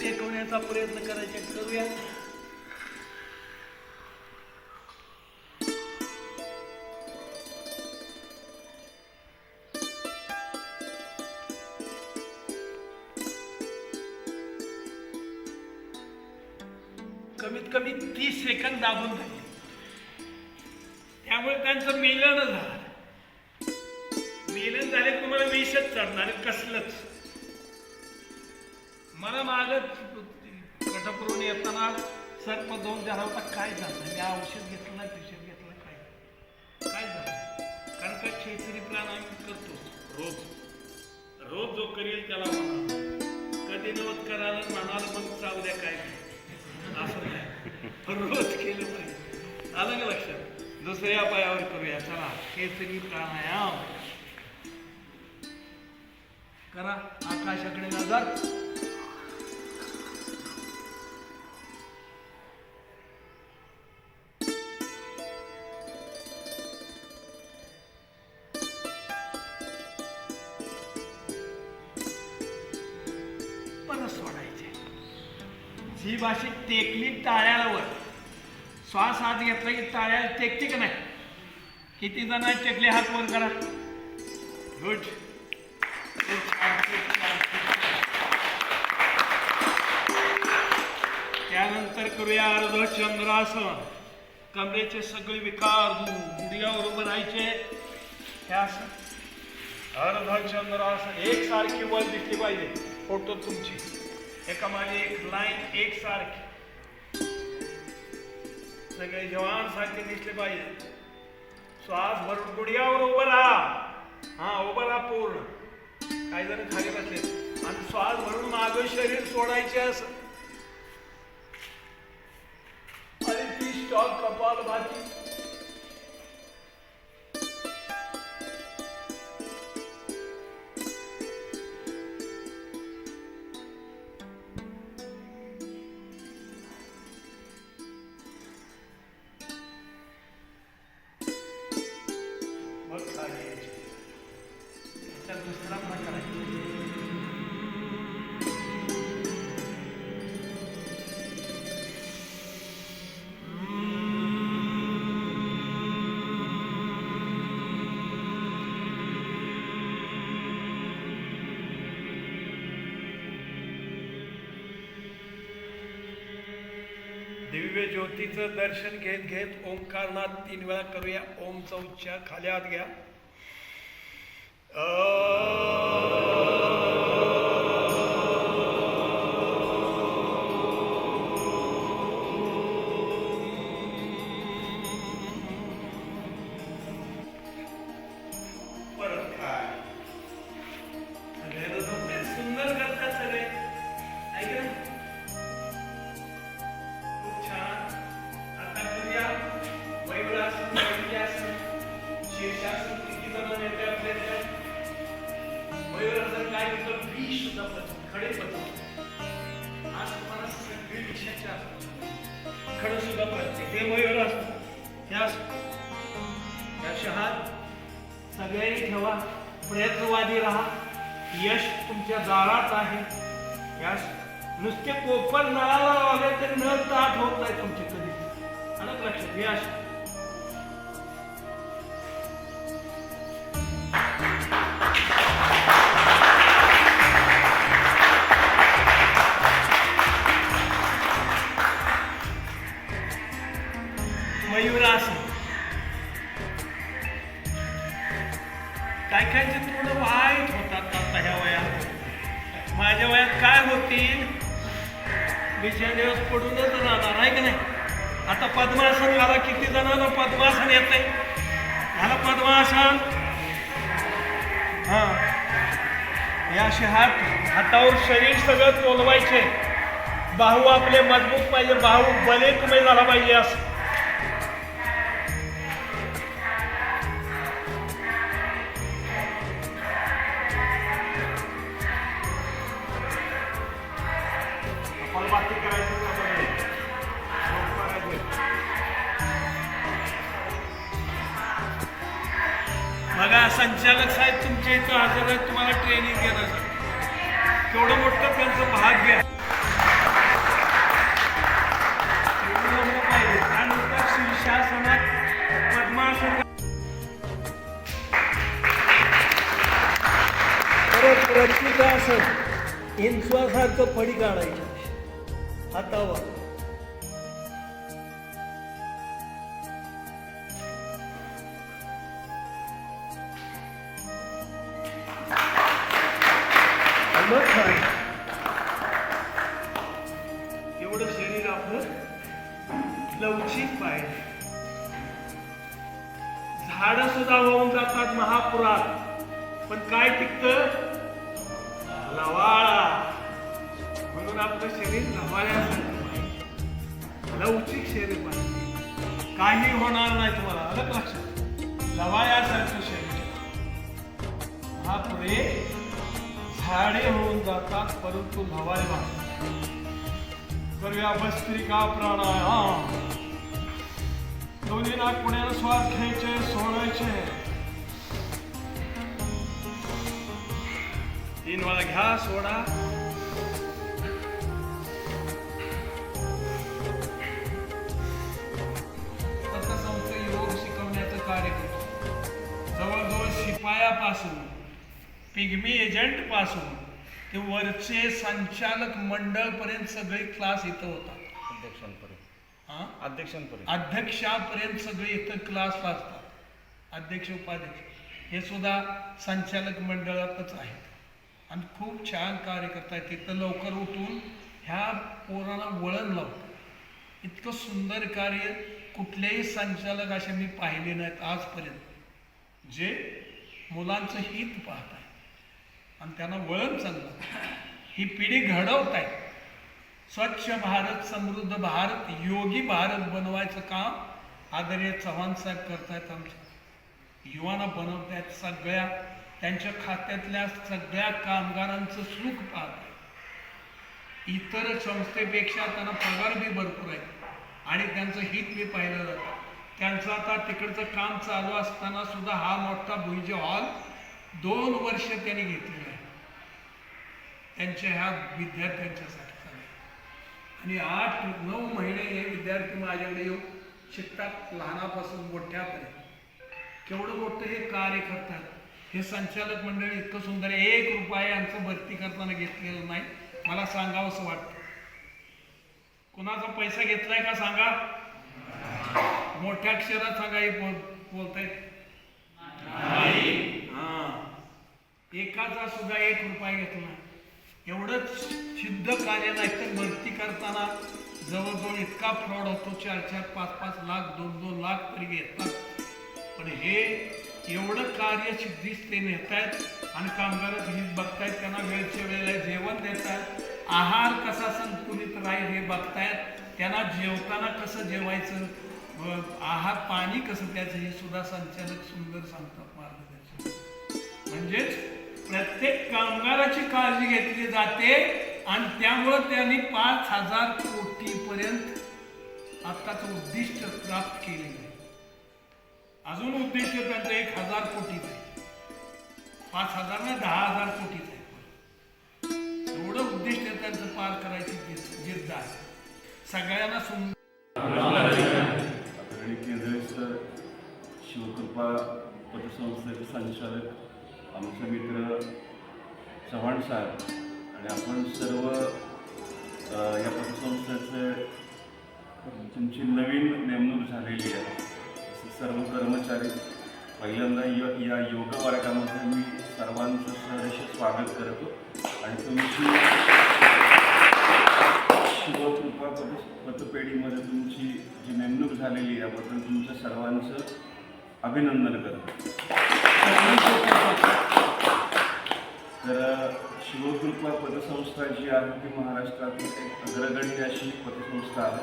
टेकवण्याचा प्रयत्न करायचे. करूया. कमीत कमी तीस सेकंद दाबून झाले त्यामुळे त्यांचं मिलन झालं. मिलन झाले तुम्हाला विषच चढणार कसलंच. मला माग कटपुरून येताना सर्प दोन द्याला होता काय झालं? मी औषध घेतलं नाही औषध घेतलं काय? काय झालं? कारण का क्षेत्री प्राण आम्ही करतो? रोज. रोज जो करेल त्याला म्हणा. कधी नवत करायला म्हणाल मग चालू द्या काय असं नाही. रोज केलं पाहिजे आलं का लक्षात? दुसऱ्या पायावर करूया. चला केसरी प्राणायाम. करा. आकाशाकडे नजर. अशी टेकली टाळ्यावर श्वास हात घेतला की टाळ्याला टेकते का नाही? किती जण टेकले? हात वर करा. गुड त्यानंतर करूया अर्धचंद्रासन कमरेचे सगळे विकार दूर. उभं राहायचे. अर्धचंद्रासन एकसारखी वर दिसली पाहिजे. फोटो तुमची. एका माझी एक लाईन एक सारखी. सगळे जवान सारखे दिसले पाहिजे. श्वास भरून गुडघ्यावर उभं राहा. हा उभं राहा पूर्ण. काही जण खाली बसले. आणि श्वास भरून माझं शरीर सोडायचे असं. आणि ती स्टॉक कपाल भाती त्याचा दुसरा प्रकार आहे दिव्य ज्योतीचं दर्शन घेत घेत ओंकारनाथ तीन वेळा करूया. ओमचा उच्चार खाली आत घ्या. सुद्धा खडे आज तुम्हाला सगळी विषयाच्या खडं सुद्धा पचते ते मयुरासन असतो. असं याचे सगळ्यांनी ठेवा. प्रयत्नवादी राहा. यश तुमच्या दारात आहे. यश नुसते कोपर नळाला लावले तरी नळ ताट होत नाही तुमचे कधी. अलग लक्षात यश असे हात हातावर शरीर सगळं तोलवायचे बाहू आपले मजबूत पाहिजे बाहू बले तुम्ही झाला पाहिजे असं. बघा संचालक साहेब तुमच्या इथं हजर आहेत तुम्हाला ट्रेनिंग देणार तेवढं मोठं त्यांचं भाग घ्या प्रत्येकासन हिंचवासारखं फडी काढायचं. हातावर. आणि मग एवढं शरीर आपलं लवचिक पाहिजे. झाड सुद्धा होऊन जातात महापुरात. पण काय टिकत? लवाळा. म्हणून आपलं शरीर लवाळ्यासारखं लवचिक शरीर पाहिजे. काही होणार नाही तुम्हाला. अलग लक्षात. लवाळ्यासारखं शरीर. महापुरे झाडे होऊन जातात परंतु लवाळे वाहतात करूया भस्त्रिका प्राणायाम. दोन्ही नागपुण्याला श्वास घ्यायचे सोडायचे. तीन वेळा घ्या सोडा. पतसंस्था योग शिकवण्याचं कार्य करतो. जवळजवळ शिपायापासून पिग्मी एजंटपासून ते वरचे संचालक मंडळ पर्यंत सगळे क्लास इथं होतात. अध्यक्षांपर्यंत. हा? अध्यक्षांपर्यंत. अध्यक्षापर्यंत सगळे इथं क्लास असतात अध्यक्ष उपाध्यक्ष. हे सुद्धा संचालक मंडळातच आहेत. आणि खूप छान कार्य करतायत तिथं लवकर उठून ह्या पोरांना वळण लावतात इतकं सुंदर कार्य कुठलेही संचालक असे मी पाहिले नाहीत आजपर्यंत. जे मुलांचं हित पाहत आहे आणि त्यांना वळण चाललं. ही पिढी घडवत आहे स्वच्छ भारत समृद्ध भारत योगी भारत बनवायचं काम आदरणीय चव्हाण साहेब करतायत आमच्या युवांना बनवतायत सगळ्या त्यांच्या खात्यातल्या सगळ्या कामगारांचं सुख पाहत इतर संस्थेपेक्षा त्यांना पगार बी भरपूर आहे आणि त्यांचं हित मी पाहिलं जातं. त्यांचं आता तिकडचं काम चालू असताना सुद्धा हा मोठा भुईजे हॉल दोन वर्ष त्यांनी घेतलेला आहे. त्यांच्या ह्या विद्यार्थ्यांच्यासाठी आणि आठ नऊ महिने हे विद्यार्थी माझ्याकडे येऊन शिकतात लहानापासून मोठ्यापर्यंत. केवढं मोठं हे कार्य करतात. हे संचालक मंडळ इतकं सुंदर एक रुपया यांचं भरती करताना घेतलेलं नाही. मला सांगावं असं वाटतं. कुणाचा पैसा घेतलाय का सांगा? मोठ्या अक्षरात सांगा हे बोल बोलतायत. हा. एकाचा सुद्धा एक रुपया घेतला. एवढंच सिद्ध कार्य नाही तर भरती करताना जवळजवळ इतका फ्रॉड होतो चार चार पाच पाच लाख दोन दोन लाख तरी घेतात पण हे एवढं कार्य सिद्धीस ते नेतायत आणि कामगारात हित बघतायत त्यांना वेळच्या वेळेला जेवण देतात आहार कसा संतुलित राहील हे बघतायत. त्यांना जेवताना कसं जेवायचं? आहार पाणी कसं द्यायचं हे सुद्धा संचालक सुंदर सांगतात मार्गदर्शन म्हणजेच प्रत्येक कामगाराची काळजी घेतली जाते आणि त्यामुळं त्यांनी पाच हजार कोटी पर्यंत आत्ताचं उद्दिष्ट प्राप्त केलेलं आहे अजून उद्दिष्ट त्यांचं एक हजार कोटीचं आहे. पाच हजार नाही दहा हजार कोटीचं आहे. एवढं उद्दिष्ट त्यांचं पार करायची जिद्द आहे. सगळ्यांना सुंदर आदरणीय शिवकृपा पतसंस्थेचे संचालक आमचे मित्र चव्हाण साहेब आणि आपण सर्व या पतसंस्थेचे तुमची नवीन नेमणूक झालेली आहे. सर्व कर्मचारी पहिल्यांदा य या योग वर्गामध्ये मी सर्वांचं सहर्ष स्वागत करतो. आणि तुमची शिवकृपा पद पतपेढीमध्ये तुमची जी नेमणूक झालेली आहे याबद्दल तुमचं सर्वांचं अभिनंदन करतो. तर शिवकृपा पतसंस्था जी आहे ती महाराष्ट्रातील एक अग्रगण्य अशी पतसंस्था आहे.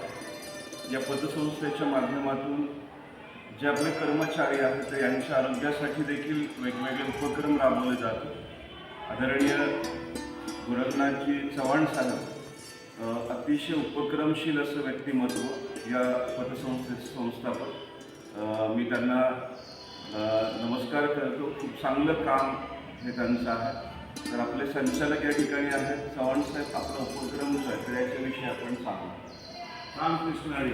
या पतसंस्थेच्या माध्यमातून जे आपले कर्मचारी आहेत तर यांच्या आरोग्यासाठी देखील वेगवेगळे उपक्रम राबवले जातात. आदरणीय गोरखनाथजी चव्हाण साहेब अतिशय उपक्रमशील असं व्यक्तिमत्व या पतसंस्थेचे संस्थापक मी त्यांना नमस्कार करतो. खूप चांगलं काम हे त्यांचं आहे. तर आपले संचालक या ठिकाणी आहेत. चव्हाण साहेब आपला उपक्रम जो आहे आपण सांगू. रामकृष्ण हरी.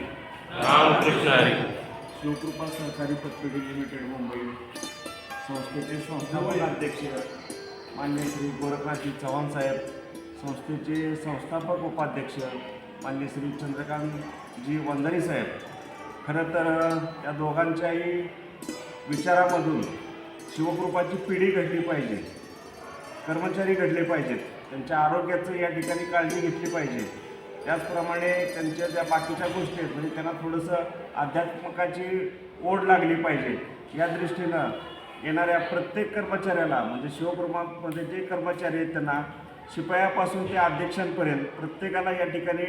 रामकृष्ण हरी. शिवकृपा सहकारी पतपेढी लिमिटेड मुंबई. संस्थेचे संस्थापक अध्यक्ष मान्य श्री गोरखनाथजी चव्हाण साहेब. संस्थेचे संस्थापक उपाध्यक्ष मान्य श्री चंद्रकांतजी वंदारी साहेब. खरं तर या दोघांच्याही विचारामधून शिवकृपाची पिढी घडली पाहिजे कर्मचारी घडले पाहिजेत त्यांच्या आरोग्याचं या ठिकाणी काळजी घेतली पाहिजे. त्याचप्रमाणे त्यांच्या ज्या बाकीच्या गोष्टी आहेत म्हणजे त्यांना थोडंसं अध्यात्मकाची ओढ लागली पाहिजे. या दृष्टीनं येणाऱ्या प्रत्येक कर्मचाऱ्याला म्हणजे शिवकृपामध्ये जे कर्मचारी आहेत त्यांना शिपायापासून ते अध्यक्षांपर्यंत प्रत्येकाला या ठिकाणी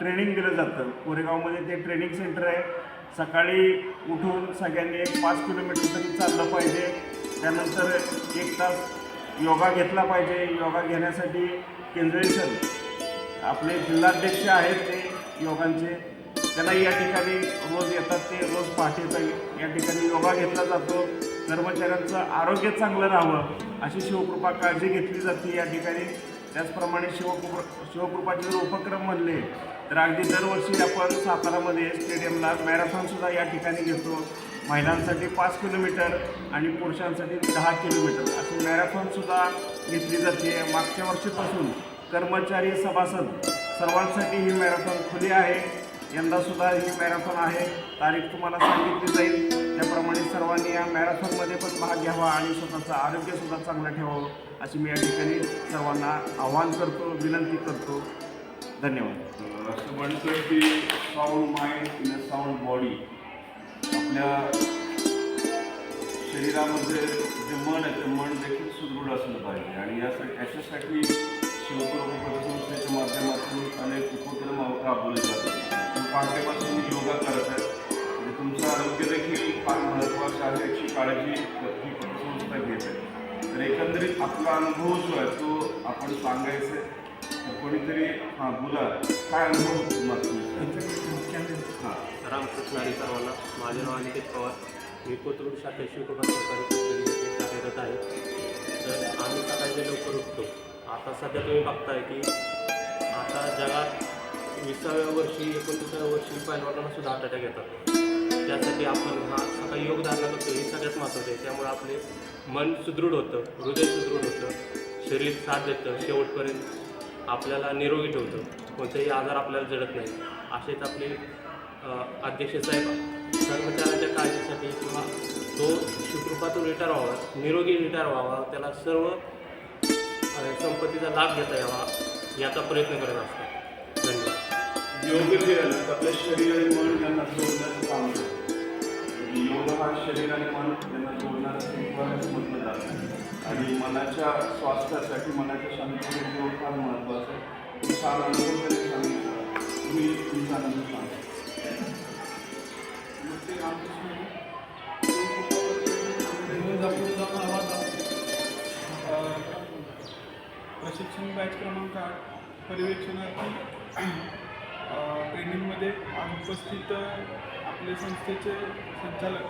ट्रेनिंग दिलं जातं. कोरेगावमध्ये ते ट्रेनिंग सेंटर आहे. सकाळी उठून सगळ्यांनी एक पाच किलोमीटर तरी चाललं पाहिजे. त्यानंतर एक तास योगा घेतला पाहिजे. योगा घेण्यासाठी केंद्रीय सर आपले जिल्हाध्यक्ष आहेत ते योगांचे. त्यांना या ठिकाणी रोज येतात ते रोज पहाटेचा या ठिकाणी योगा घेतला जातो. कर्मचाऱ्यांचं आरोग्य चांगलं राहावं अशी शिवकृपा काळजी घेतली जाते या ठिकाणी. त्याचप्रमाणे शिवकृपा शिवकृपाचे जर उपक्रम म्हणले तर अगदी दरवर्षी आपण सातारामध्ये स्टेडियमला मॅरेथॉनसुद्धा या ठिकाणी घेतो. महिलांसाठी पाच किलोमीटर आणि पुरुषांसाठी दहा किलोमीटर. अशी मॅरेथॉनसुद्धा घेतली जाते. मागच्या वर्षीपासून कर्मचारी सभासद सर्वांसाठी ही मॅरेथॉन खुली आहे. यंदासुद्धा ही मॅरेथॉन आहे. तारीख तुम्हाला सांगितली जाईल. त्याप्रमाणे सर्वांनी या मॅरेथॉनमध्ये पण भाग घ्यावा आणि स्वतःचं आरोग्यसुद्धा चांगलं ठेवावं अशी मी या ठिकाणी सर्वांना आवाहन करतो विनंती करतो. धन्यवाद. असं म्हणतोय की sound mind in a sound body आपल्या शरीरामध्ये जे मन आहे ते मन देखील सुदृढ असलं पाहिजे. आणि यासाठी याच्यासाठी शिवकुर्म माध्यमातून अनेक उपक्रम राबवले जातात. पाठ्यापासून योगा करत आहे म्हणजे तुमचं आरोग्य देखील फार महत्त्वाचं आहे याची काळजी ही पतसंस्था घेत आहे. तर एकंदरीत आपला अनुभव जो आहे तो आपण सांगायचं आहे. कोणीतरी हां बोला. काय अनुभव तुम्हाला? रामकृष्ण सर्वांना माझे नाव अनिकेत पवार. मी कोथरूड शाखा शिवकुमार सरकारी कार्यरत आहे. तर आम्ही सकाळी लवकर उठतो आता सध्या तुम्ही बघताय की आता जगात विसाव्या वर्षी एकोणतीसाव्या वर्षी पहिलवानांना सुद्धा हार्ट अटॅक येतात. त्यासाठी आपण हा सकाळी योगदान करतो हे सगळ्यात महत्त्वाचं आहे. त्यामुळे आपले मन सुदृढ होतं हृदय सुदृढ होतं शरीर साथ देतं शेवटपर्यंत आपल्याला निरोगी ठेवतं. कोणतेही आजार आपल्याला जडत नाही असेच आपले अध्यक्ष साहेब कर्मचाऱ्यांच्या काळजीसाठी किंवा तो सुखरूपातून रिटायर व्हावा निरोगी रिटायर व्हावा त्याला सर्व संपत्तीचा लाभ घेता यावा याचा प्रयत्न करत असतो. धन्यवाद. योग जे आपल्या शरीर आणि मन यांना जोडण्याचं काम करतो म्हणजे योग हा शरीर आणि मन यांना जोडणारा म्हटलं जातं आणि मनाच्या स्वास्थ्यासाठी मनाच्या शांतीसाठी योग हा छान अनुभव त्यांनी सांगितला तुम्ही तुमचा अनुभव सांगा प्रशिक्षण बॅच क्रमांक आठ पर्यवेक्षणार्थी ट्रेनिंगमध्ये आज उपस्थित आपले संस्थेचे संचालक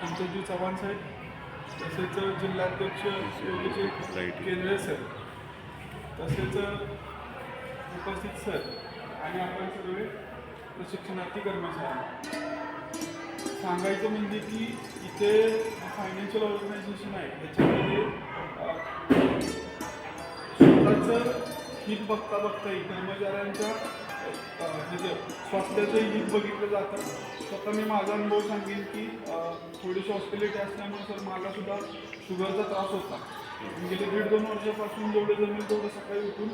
संतोषजी चव्हाण साहेब तसेच जिल्हाध्यक्ष योगीचे केंद्रे सर तसेच उपस्थित सर आणि आपण सर्व प्रशिक्षणार्थी कर्मचारी. सांगायचं म्हणजे की इथे फायनान्शियल ऑर्गनायझेशन आहे त्याच्यामध्ये स्वतःचं हित बघता बघता कर्मचाऱ्यांच्या म्हणजे स्वास्थ्याचं हित बघितलं जातं. स्वतः मी माझा अनुभव सांगेन की थोडीशी हॉस्पिटॅलिटी असल्यामुळे सर मला सुद्धा शुगरचा त्रास होता. मी गेले दीड दोन वर्षापासून जेवढं जमेल तेवढं सकाळी उठून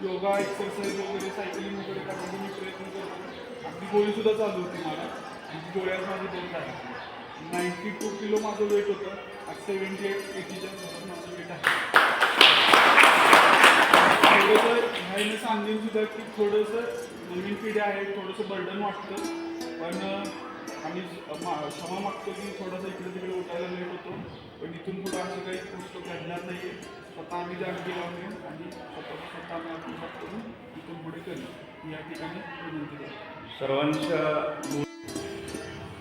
योगा एक्सरसाइज वगैरे सायकलिंग वगैरे करण्याचा मी प्रयत्न करतो. अगदी गोळीसुद्धा चालू होती मला आणि गोळ्यात माझी दोन आहे नाईन्टी टू किलो माझं वेट होतं. आज सेवन्टी एट एटीच्या सोबत माझं वेट आहे. थोडंसं ह्याने सांगेन सुद्धा की थोडंसं नवीन पिढी आहे थोडंसं बर्डन वाटतं. पण आम्ही क्षमा मागतो की थोडंसं इकडे तिकडे उठायला लेट होतो. पण इथून पुढं असं काही गोष्ट घडणार नाही स्वतः आम्ही जाणगी लावणे आणि स्वतः स्वतः आम्ही आत्मसात करून इथून पुढे करू या ठिकाणी विनंती करतो सर्वांच्या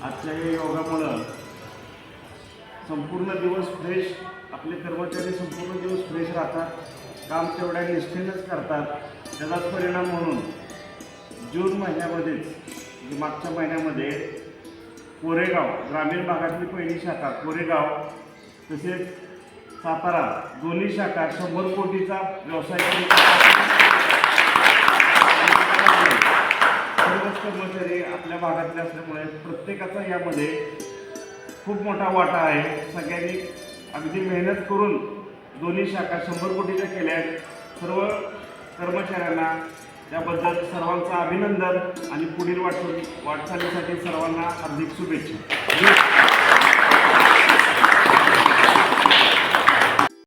आजच्या या योगामुळं संपूर्ण दिवस फ्रेश आपले कर्मचारी संपूर्ण दिवस फ्रेश राहतात काम तेवढ्या निष्ठेनंच करतात. त्याचाच परिणाम म्हणून जून महिन्यामध्येच म्हणजे मागच्या महिन्यामध्ये कोरेगाव ग्रामीण भागातली पहिली शाखा कोरेगाव तसेच सातारा दोन्ही शाखा शंभर कोटीचा व्यवसाय सर्व सर्वच कर्मचारी आपल्या भागातले असल्यामुळे प्रत्येकाचा यामध्ये खूप मोठा वाटा आहे. सगळ्यांनी अगदी मेहनत करून दोन्ही शाखा शंभर कोटीच्या केल्या आहेत. सर्व कर्मचाऱ्यांना त्याबद्दल सर्वांचं अभिनंदन आणि पुढील वाटचाल वाटचालीसाठी सर्वांना हार्दिक शुभेच्छा.